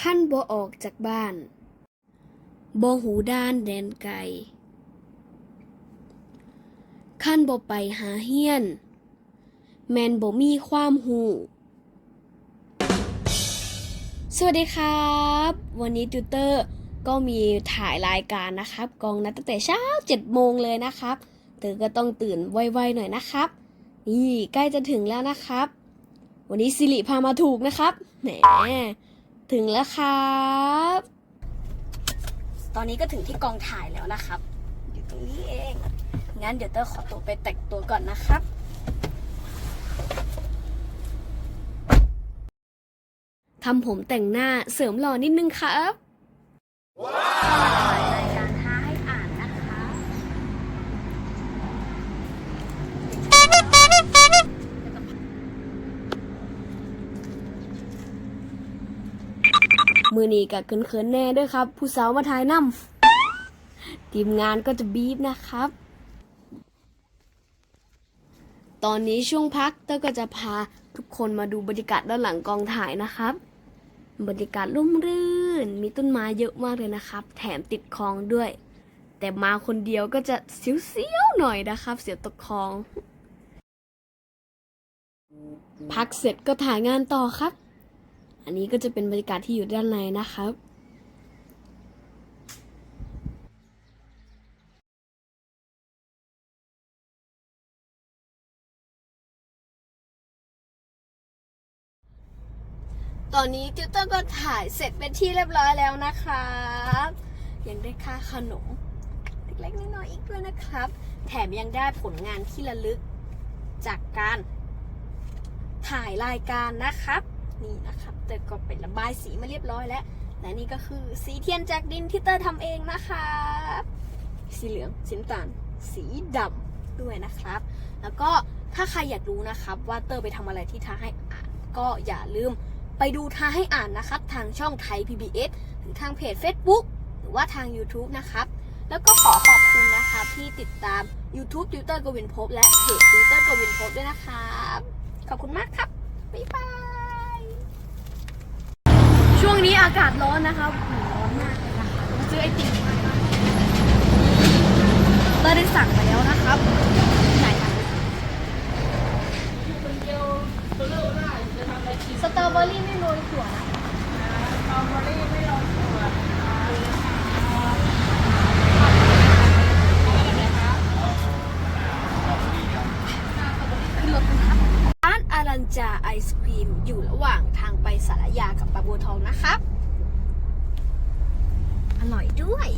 ขั้นบ่ออกจากบ้านบ่หูด้านแดนไกลขั้นบ่ไปหาเฮียน แมนบ่มีความหูสวัสดีครับ วันนี้ติวเตอร์ก็มีถ่ายรายการนะครับ กองนัดตั้งแต่เช้า7โมงเลยนะครับเธอก็ต้องตื่นไวๆหน่อยนะครับ นี่ใกล้จะถึงแล้วนะครับ วันนี้สิริพามาถูกนะครับแหม ถึงแล้วครับ ตอนนี้ก็ถึงที่กองถ่ายแล้วนะครับ อยู่ตรงนี้เอง งั้นเดี๋ยวเตอร์ขอตัวไปแต่งตัวก่อนนะครับ ทำผมแต่งหน้าเสริมหล่อนิดนึงครับ ว้าว มือนี้กับเขินๆแน่ด้วยครับ ผู้สาวมาถ่ายนำทีมงานก็จะบีบนะครับ ตอนนี้ช่วงพักเต้าก็จะพาทุกคนมาดูบรรยากาศด้านหลังกองถ่ายนะครับ บรรยากาศร่มรื่น มีต้นไม้เยอะมากเลยนะครับ แถมติดคลองด้วย แต่มาคนเดียวก็จะเสียวๆหน่อยนะครับ เสียวตกคลอง พักเสร็จก็ถ่ายงานต่อครับ อันนี้ก็จะเป็นบรรยากาศที่อยู่ด้านในนะครับตอนนี้ติวเตอร์ก็ถ่ายเสร็จเป็นที่เรียบร้อยแล้วนะครับ ยังได้ค่าขนมเล็กๆน้อยๆอีกด้วยนะครับ แถมยังได้ผลงานที่ระลึกจากการถ่ายรายการนะครับ นี่นะครับเตอร์ก็เป็นระบายสีมาเรียบร้อยแล้ว และนี่ก็คือสีเทียนจากดินที่เตอร์ทำเองนะครับสีเหลืองสีน้ำตาลสีดำด้วยนะครับ แล้วก็ถ้าใครอยากรู้นะครับว่าเตอร์ไปทำอะไรที่ท้าให้อ่าน ก็อย่าลืมไปดูท้าให้อ่านนะครับ ทางช่องไทย PBS หรือทางเพจ Facebook หรือว่าทาง YouTube นะครับแล้วก็ขอขอบคุณนะครับที่ติดตาม YouTube ติวเตอร์กวินภพและเพจติวเตอร์กวินภพด้วยนะครับ ขอบคุณมากครับ บ๊ายบาย ช่วงนี้อากาศร้อนนะครับร้อนมากเลยนะคะมาซื้อไอติมมาเราได้สั่งไปแล้วนะครับไหนคะสตรอเบอรี่ไม่โรยถั่วนะสตรอเบอรี่ไม่โรยถั่วขึ้นรถกันครับ ร้า นอารันจาไอศครีมอยู่ระหว่างทางไปสารยากับปาบัวทองนะครับ อร่อยด้วย